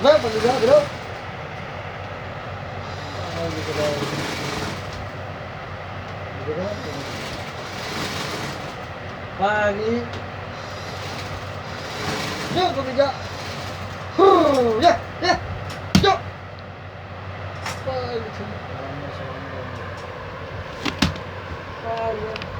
Nah, pagi dah, bro. Pagi. Yo, pagi dah. Huh, ya, ya. Yo. Pagi. Pagi.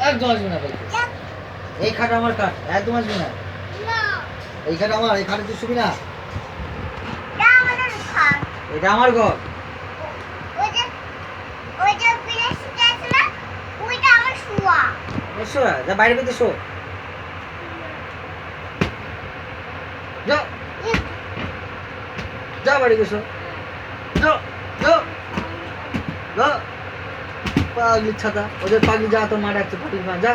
একদম এই খাট আমার খাট একদম আসবি না এই খাট আমার এই খাটে তুই শুবি না। এটা আমার ঘর। যা বাইরে বেঁধে শো। যা। যা বাড়ি গেছো যা যা। যা। পাগলি ছাতা ওদের পাগলি যা তো মারা যাচ্ছে পাগলি যা।